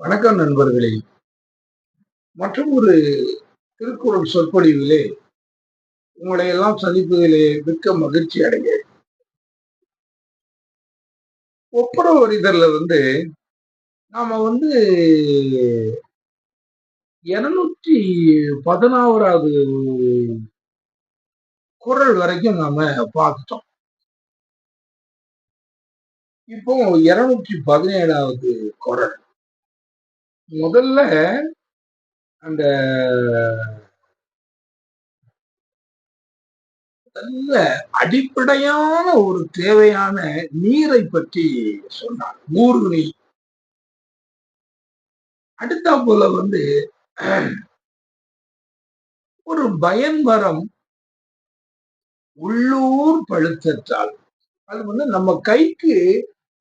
வணக்கம் நண்பர்களே. மற்றும் ஒரு திருக்குறள் சொற்பொழிவிலே உங்களை எல்லாம் சந்திப்பதிலே மிக்க மகிழ்ச்சி அடைகிறேன். ஒப்புரவு வரிதல்ல வந்து நாம வந்து இருநூற்றி பதினாறாவது குரல் வரைக்கும் நாம பார்த்துட்டோம். இப்போ இருநூற்றி பதினேழாவது குரல் முதல்ல அந்த நல்ல அடிப்படையான ஒரு தேவையான நீரை பற்றி சொன்னார். ஊர்நீ அடுத்த போல வந்து ஒரு பயன்மரம் உள்ளூர் பழுத்தற்றால் அது வந்து நம்ம கைக்கு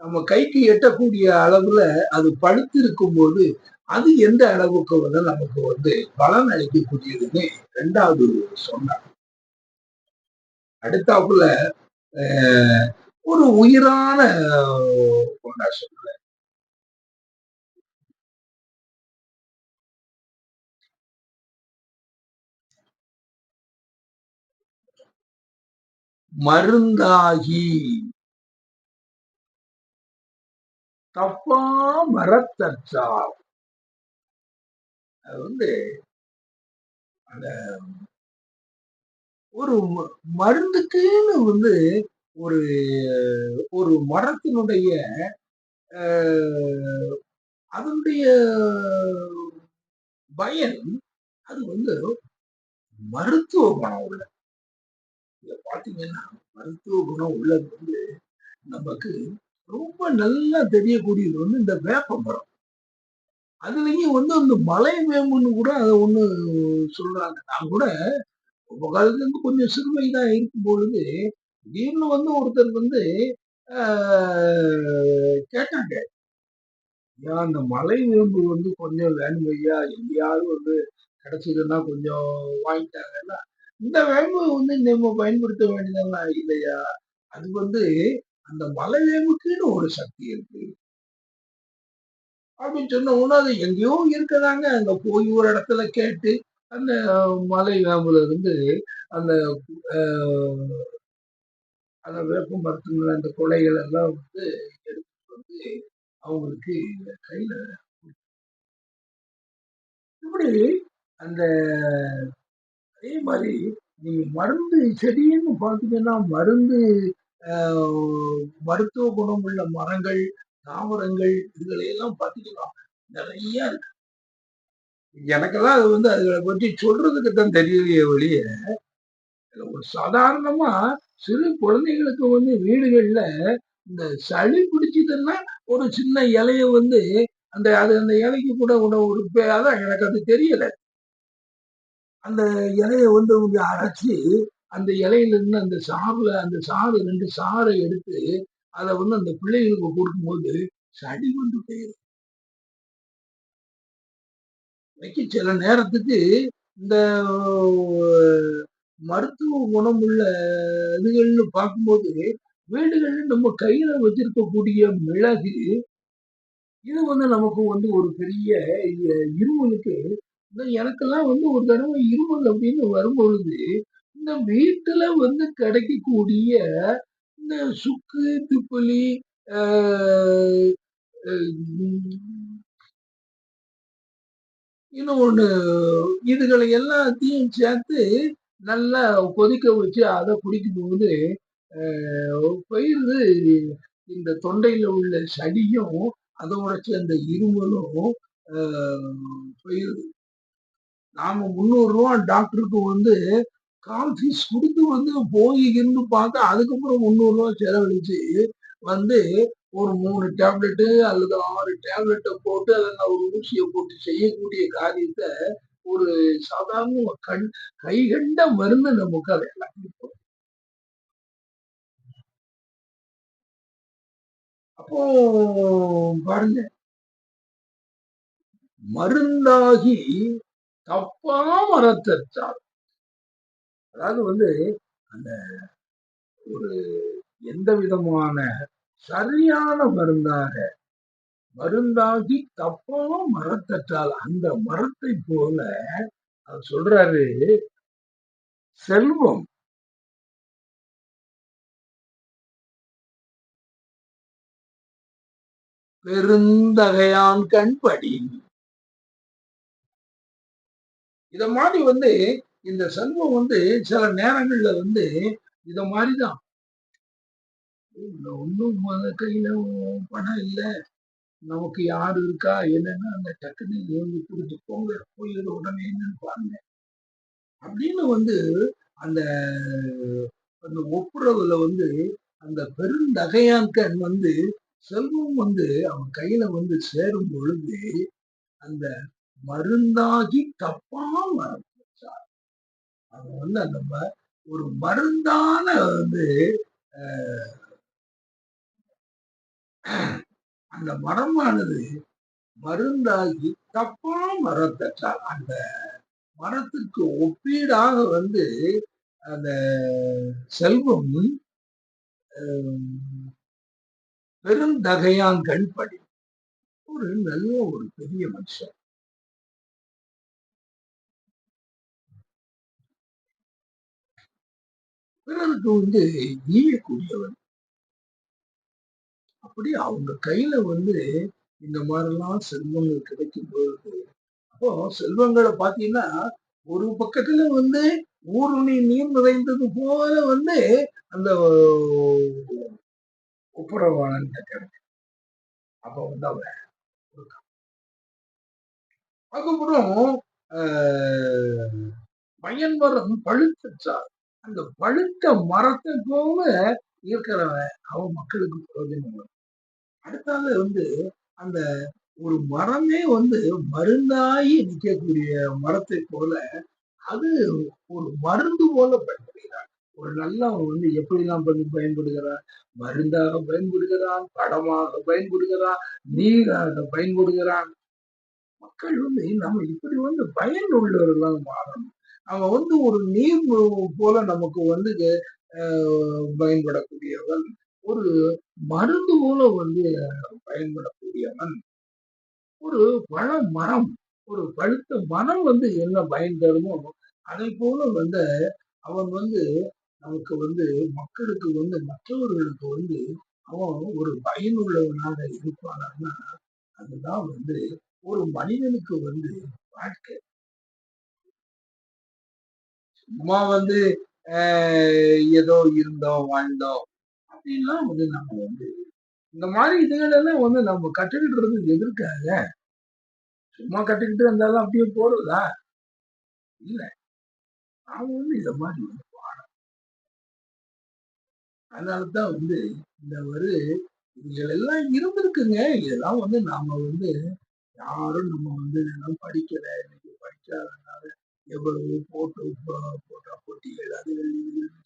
நம்ம கைக்கு எட்டக்கூடிய அளவுல அது பழுத்திருக்கும் போது அது எந்த அளவுக்கு வந்து நமக்கு வந்து பலன் அளிக்கக்கூடியதுன்னு ரெண்டாவது சொன்னார். அடுத்தாப்புல ஒரு உயிரான ஒன்றா சொல்ற மருந்தாகி. தப்பா மரத்தற்றார். அது வந்து அந்த ஒரு மருந்துக்குன்னு வந்து ஒரு ஒரு மரத்தினுடைய அதனுடைய பயன் அது வந்து மருத்துவ குணம் உள்ள. பாத்தீங்கன்னா மருத்துவ குணம் உள்ளது வந்து நமக்கு ரொம்ப நல்லா தெரியக்கூடியது வந்து இந்த வேப்ப மரம் அதுலயும் வந்து அந்த மலை வேம்புன்னு கூட அதை ஒண்ணு சொல்றாங்க. நான் கூட உங்க காலத்துல இருந்து கொஞ்சம் சிறுமைதான் இருக்கும் பொழுது திடீர்னு வந்து ஒருத்தர் வந்து கேட்டாங்க. ஐயா அந்த மலை வேம்பு வந்து கொஞ்சம் வேணும் ஐயா எங்கேயாவது வந்து கிடைச்சதுன்னா கொஞ்சம் வாங்கிட்டாங்கன்னா இந்த வேம்பு வந்து நம்ம பயன்படுத்த வேண்டியதெல்லாம் இல்லையா? அது வந்து அந்த மலை வேம்புக்குன்னு ஒரு சக்தி இருக்கு. அப்படின்னு சொன்ன உடனே அது எங்கேயோ இருக்கதாங்க. அங்க போய் ஒரு இடத்துல கேட்டு அந்த மலை வேம்புல இருந்து அந்த அந்த வேப்ப மரத்தினுடைய அந்த கொலைகள் எல்லாம் வந்து எடுத்துட்டு வந்து அவங்களுக்கு கையில இப்படி அந்த அதே மாதிரி நீங்க மருந்து செடின்னு பார்த்தீங்கன்னா மருந்து மருத்துவ குணம் உள்ள மரங்கள் தாவரங்கள் இதுகளையெல்லாம் பாத்தீங்கன்னா நிறைய இருக்கு. எனக்கெல்லாம் அது வந்து அதுகளை பற்றி சொல்றதுக்கு தான் தெரியலையே வழிய ஒரு சாதாரணமா சிறு குழந்தைகளுக்கு வந்து வீடுகள்ல இந்த சளி பிடிச்சதுன்னா ஒரு சின்ன இலைய வந்து அந்த அது அந்த இலைக்கு கூட ஒரு அதான் எனக்கு அது தெரியல. அந்த இலைய வந்து அரைச்சி அந்த இலையில இருந்து அந்த சாறுல அந்த சாறு ரெண்டு சாறை எடுத்து அதை வந்து அந்த பிள்ளைகளுக்கு கொடுக்கும்போது சடி வந்து போயிடும் இன்னைக்கு சில நேரத்துக்கு இந்த மருத்துவ குணம் உள்ள இதுகள்னு பார்க்கும்போது வீடுகள்ல நம்ம கையில வச்சிருக்கக்கூடிய மிளகு இது வந்து நமக்கு வந்து ஒரு பெரிய இருமலுக்கு எனக்கெல்லாம் வந்து ஒரு தடவை இருமல் அப்படின்னு வரும்பொழுது இந்த வீட்டுல வந்து கிடைக்கக்கூடிய சுக்கு திப்புளி இன்னும் ஒண்ணு இதுகளை எல்லாத்தையும் சேர்த்து நல்லா கொதிக்க வச்சு அதை குடிக்கும்போது பயிர் இந்த தொண்டையில உள்ள சடியும் அதோட சேர்ந்த இருமலும் பயிர் நாம முந்நூறு ரூபா டாக்டருக்கு வந்து கால் ஃபீஸ் கொடுத்து வந்து போய் இருந்து பார்த்தா அதுக்கப்புறம் முந்நூறு ரூபா செலவழிச்சு வந்து ஒரு மூணு டேப்லெட்டு அல்லது ஆறு டேப்லெட்டை போட்டு அதில் ஒரு ஊசியை போட்டு செய்யக்கூடிய காரியத்தை ஒரு சாதாரண கண் கை கண்ட மருந்து நமக்கு அதை எல்லாம் அப்போ பாருங்க. மருந்தாகி தப்பா மரத்தால் அதாவது வந்து அந்த ஒரு எந்த விதமான சரியான மருந்தாக மருந்தாகி தப்பா மரத்தற்றால் அந்த மரத்தை போல அவர் சொல்றாரு செல்வம். பெருந்தகையான் கண்படி. இத மாதிரி வந்து இந்த செல்வம் வந்து சில நேரங்கள்ல வந்து இத மாதிரிதான். ஒன்னும் கையில பணம் இல்லை. நமக்கு யாரு இருக்கா என்னன்னா அந்த டக்குன்னு எழுந்து கொடுத்து போங்க போய் உடனே என்னன்னு பாருங்க. அப்படின்னு வந்து அந்த அந்த ஒப்புறவுல வந்து அந்த பெருந்தகையான்கண் வந்து செல்வம் வந்து அவன் கையில வந்து சேரும் பொழுது அந்த மருந்தாகி தப்பா வரும் அது வந்து அந்த ஒரு மருந்தான வந்து அந்த மரமானது மருந்தாகி தப்பா மரத்தற்றால் அந்த மரத்துக்கு ஒப்பீடாக வந்து அந்த செல்வம் பெருந்தகையான் கண்படி. ஒரு நல்ல ஒரு பெரிய மனுஷன். பிறருக்கு வந்து ஈயக்கூடியவன் அப்படி அவங்க கையில வந்து இந்த மாதிரிலாம் செல்வங்கள் கிடைக்கும் பொழுது அப்போ செல்வங்களை பார்த்தீங்கன்னா ஒரு பக்கத்துல வந்து ஊருணி நீர் நிறைந்தது போல வந்து அந்த ஒப்புரவாளன் கிடைக்கும். அப்ப வந்து அவன் அதுக்கப்புறம் பயன்மரம் பழுத்தார் அந்த பழுத்த மரத்தை போல இருக்கிறவன் அவன் மக்களுக்கு பிரயோஜனம் அடுத்தால வந்து அந்த ஒரு மரமே வந்து மருந்தாகி நிற்கக்கூடிய மரத்தை போல அது ஒரு மருந்து போல பயன்படுகிறார் ஒரு நல்லவன் வந்து எப்படிலாம் பண்ணி பயன்படுகிறான்? மருந்தாக பயன்படுகிறான் படமாக பயன்படுகிறான் நீராக பயன்படுகிறான். மக்கள் வந்து நம்ம இப்படி வந்து பயன் உள்ளவர்களாக மாறணும். அவன் வந்து ஒரு நீர் போல நமக்கு வந்து பயன்படக்கூடியவன். ஒரு மருந்து போல வந்து பயன்படக்கூடியவன். ஒரு பழ மரம் ஒரு பழுத்த மரம் வந்து என்ன பயன் தருமோ அதை போல வந்து அவன் வந்து நமக்கு வந்து மக்களுக்கு வந்து மற்றவர்களுக்கு வந்து அவன் ஒரு பயனுள்ளவனாக இருப்பானா அதுதான் வந்து ஒரு மனிதனுக்கு வந்து வாழ்க்கை. சும்மா வந்து ஏதோ இருந்தோம் வாழ்ந்தோம் அப்படின்லாம் வந்து நம்ம வந்து இந்த மாதிரி இதுகள் எல்லாம் வந்து நம்ம கற்றுக்கிட்டு எதிர்க்காக சும்மா கற்றுக்கிட்டு இருந்தாலும் அப்படியே போறதா? இல்ல. நாம வந்து இந்த மாதிரி வந்து பாடம் அதனாலதான் வந்து இந்த ஒரு இதுகளெல்லாம் இருந்திருக்குங்க. இதெல்லாம் வந்து நாம வந்து யாரும் நம்ம வந்து படிக்கல. இன்னைக்கு படிக்காதனால எவ்வளவு போட்டோ போட்டா போட்டிகள் அதுகள்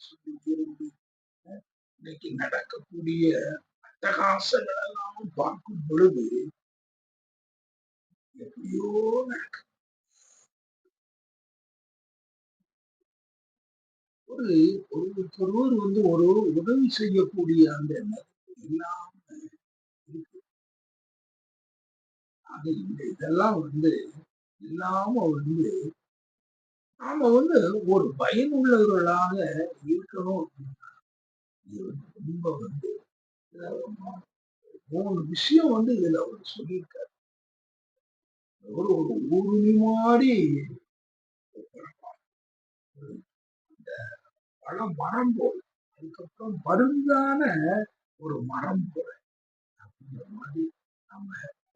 சொல்லி இருந்து இன்னைக்கு நடக்கக்கூடிய அட்டகாசங்கள் எல்லாம் பார்க்கும் பொழுது எப்படியோ நடக்கு ஒரு ஒருவருக்கொருவர் வந்து ஒரு உதவி செய்யக்கூடிய அந்த இல்லாம இருக்கு. அது இந்த இதெல்லாம் வந்து இல்லாம வந்து நாம வந்து ஒரு பயனுள்ளவர்களாக இருக்கணும் ரொம்ப வந்து மூணு விஷயம் வந்து இதுல அவர் சொல்லியிருக்காரு. ஒரு ஒரு ஊருணி மாதிரி இந்த பல மரம் போல் அதுக்கப்புறம் மருந்தான ஒரு மரம் போல அப்படிங்கிற மாதிரி நம்ம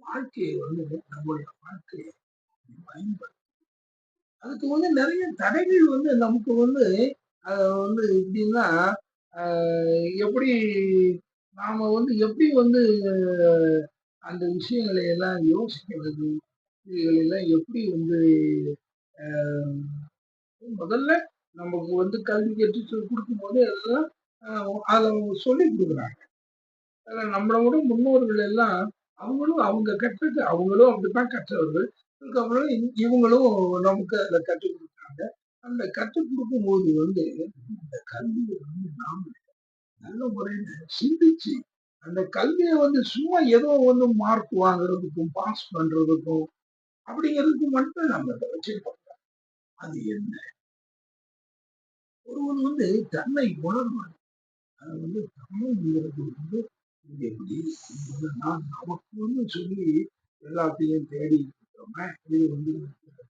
வாழ்க்கையை வந்து நம்மளுடைய வாழ்க்கையை பயன்படுத்த அதுக்கு வந்து நிறைய தடைகள் வந்து நமக்கு வந்து வந்து எப்படின்னா எப்படி நாம வந்து எப்படி வந்து அந்த விஷயங்களை எல்லாம் யோசிக்கிறது இதுகளெல்லாம் எப்படி வந்து முதல்ல நமக்கு வந்து கல்வி கற்று கொடுக்கும் போது அதெல்லாம் அதை அவங்க சொல்லி கொடுக்குறாங்க. அதில் நம்மளோட முன்னோர்கள் எல்லாம் அவங்களும் அவங்க கற்றது அவங்களும் அப்படித்தான் கற்றவர்கள். அதுக்கப்புறம் இவங்களும் நமக்கு அதை கற்றுக் கொடுக்குறாங்க. அந்த கற்றுக் கொடுக்கும் போது வந்து இந்த கல்வியை வந்து நாம நல்ல முறையில சிந்திச்சு அந்த கல்வியை வந்து சும்மா ஏதோ வந்து மார்க் வாங்குறதுக்கும் பாஸ் பண்றதுக்கும் அப்படிங்கிறதுக்கு மட்டும் நம்ம அதை வச்சிருக்கோம். அது என்ன? ஒருவன் வந்து தன்னை உணர்வான். அது வந்து தமிழ்ங்கிறது வந்து எப்படி இது நான் நமக்குன்னு சொல்லி எல்லாத்தையும் தேடி இருக்கிறோமே இது வந்து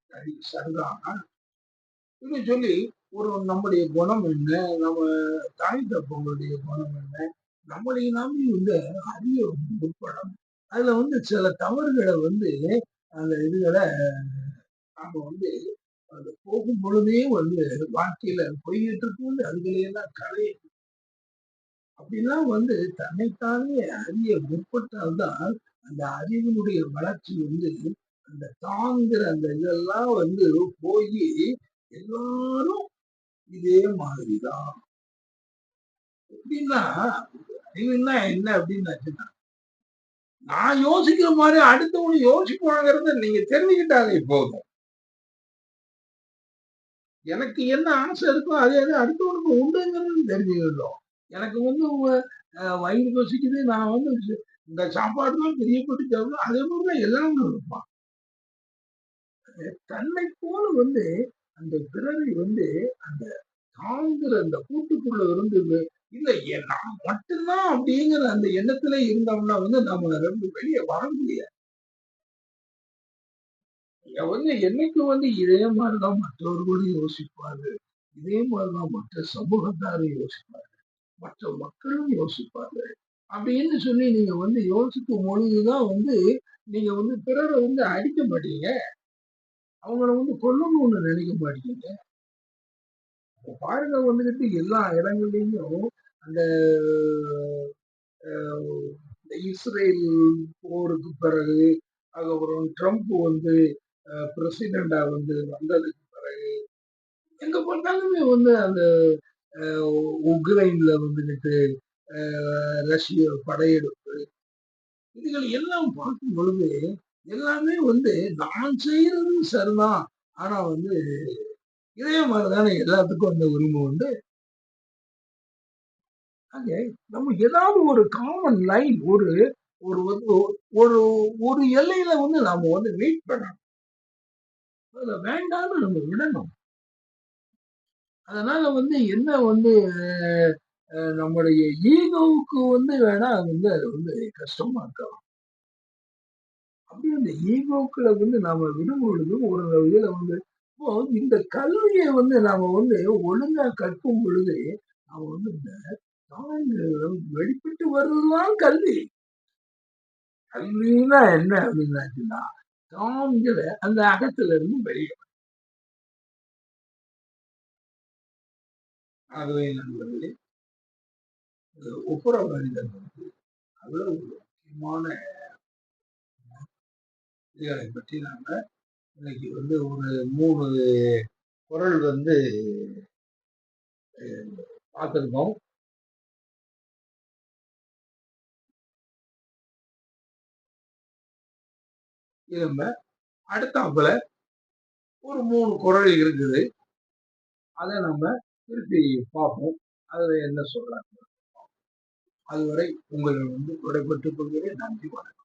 சரி சரிதானா இது சொல்லி ஒரு நம்முடைய குணம் என்ன நம்ம தாய் தப்பங்களுடைய குணம் என்ன நம்மளை நம்பி வந்து அறிய முற்படம் அதுல வந்து சில தவறுகளை வந்து அந்த இதுகளை நாம வந்து அது போகும் பொழுதே வந்து வாழ்க்கையில போய்கிட்டு இருக்கும் வந்து அதுகளையெல்லாம் களைய அப்படிலாம் வந்து தன்னைத்தானே அறிய முற்பட்டால்தான் அந்த அறிவினுடைய வளர்ச்சி வந்து அந்த தாங்கிற அந்த இதெல்லாம் வந்து போய் எல்லாரும் இதே மாதிரிதான். எப்படின்னா அறிவுன்னா என்ன அப்படின்னு நான் யோசிக்கிற மாதிரி அடுத்தவனு யோசிப்பாங்கிறத நீங்க தெரிஞ்சுக்கிட்டாலே போதும். எனக்கு என்ன ஆசை இருக்கோ அதே அது அடுத்தவனுக்கு உண்டுங்கிறது தெரிஞ்சுக்கிட்டோம் எனக்கு வந்து வயிறு பசிக்குது நான் வந்து இந்த சாப்பாடு தான் பிரியப்பட்டு சாப்பிடும் அதே மாதிரிதான் எல்லாரும் இருப்பான் தன்னை போல வந்து அந்த பிறரை வந்து அந்த தாங்குற அந்த கூட்டுக்குள்ள இருந்து இல்ல நான் மட்டும்தான் அப்படிங்கிற அந்த எண்ணத்துல இருந்தோம்னா வந்து நம்ம ரெண்டு வெளியே வர முடியாது. வந்து என்னைக்கு வந்து இதே மாதிரிதான் மற்றவர்களும் யோசிப்பாரு இதே மாதிரிதான் மற்ற சமூகத்தாரும் யோசிப்பாரு மற்ற மக்களும் யோசிப்பாரு அப்படின்னு சொல்லி நீங்க வந்து யோசிக்கும் பொழுதுதான் வந்து நீங்க வந்து பிறரை வந்து அடிக்க மாட்டீங்க. அவங்கள வந்து கொல்லணும்னு நினைக்க மாட்டேங்குது பாருங்க வந்துகிட்டு எல்லா இடங்கள்லயும் அந்த இஸ்ரேல் போருக்கு பிறகு அதுக்கப்புறம் ட்ரம்ப் வந்து பிரசிடண்டா வந்து வந்ததுக்கு பிறகு எங்க பார்த்தாலுமே வந்து அந்த உக்ரைன்ல வந்துகிட்டு ரஷ்ய படையெடுப்பு இதுகள் எல்லாம் பார்க்கும் பொழுது எல்லாமே வந்து நான் செய்யறது சரிதான். ஆனா வந்து இதே மாதிரிதானே எல்லாத்துக்கும் அந்த உரிமை உண்டு. நம்ம ஏதாவது ஒரு காமன் லைன் ஒரு ஒரு ஒரு ஒரு எல்லையில வந்து நாம வந்து வெயிட் பண்ணணும். அதுல வேண்டாம்னு நம்ம விடணும். அதனால வந்து என்ன வந்து நம்முடைய ஈகோவுக்கு வந்து வேணா வந்து அது வந்து கஷ்டமா இருக்கலாம். அப்படி அந்த ஈகோக்களை வந்து நாம விடும் ஒரு வகையில வந்து இப்போ இந்த கல்வியை வந்து நாம வந்து ஒழுங்கா கற்கும் பொழுது நாம வந்து இந்த தாய்கள் வெளிப்பட்டு வர்றதுதான் கல்வி. கல்வின்னா என்ன அப்படின்னாச்சுன்னா தாங்கிற அந்த அகத்துல இருந்து வெளியே ஆகவே நண்பர்களே ஒப்புற மனிதன் வந்து அவ்வளவு முக்கியமான இதுகளை பற்றி நாங்க இன்னைக்கு வந்து ஒரு மூணு குரல் வந்து பார்த்துருக்கோம் நம்ம அடுத்தாப்புல ஒரு மூணு குரல் இருக்குது. அதை நம்ம திருப்பி பார்ப்போம். அதில் என்ன சொல்றாங்க அதுவரை உங்களை வந்து விடைபெற்றுக் கொள்கிறேன். நன்றி வணக்கம்.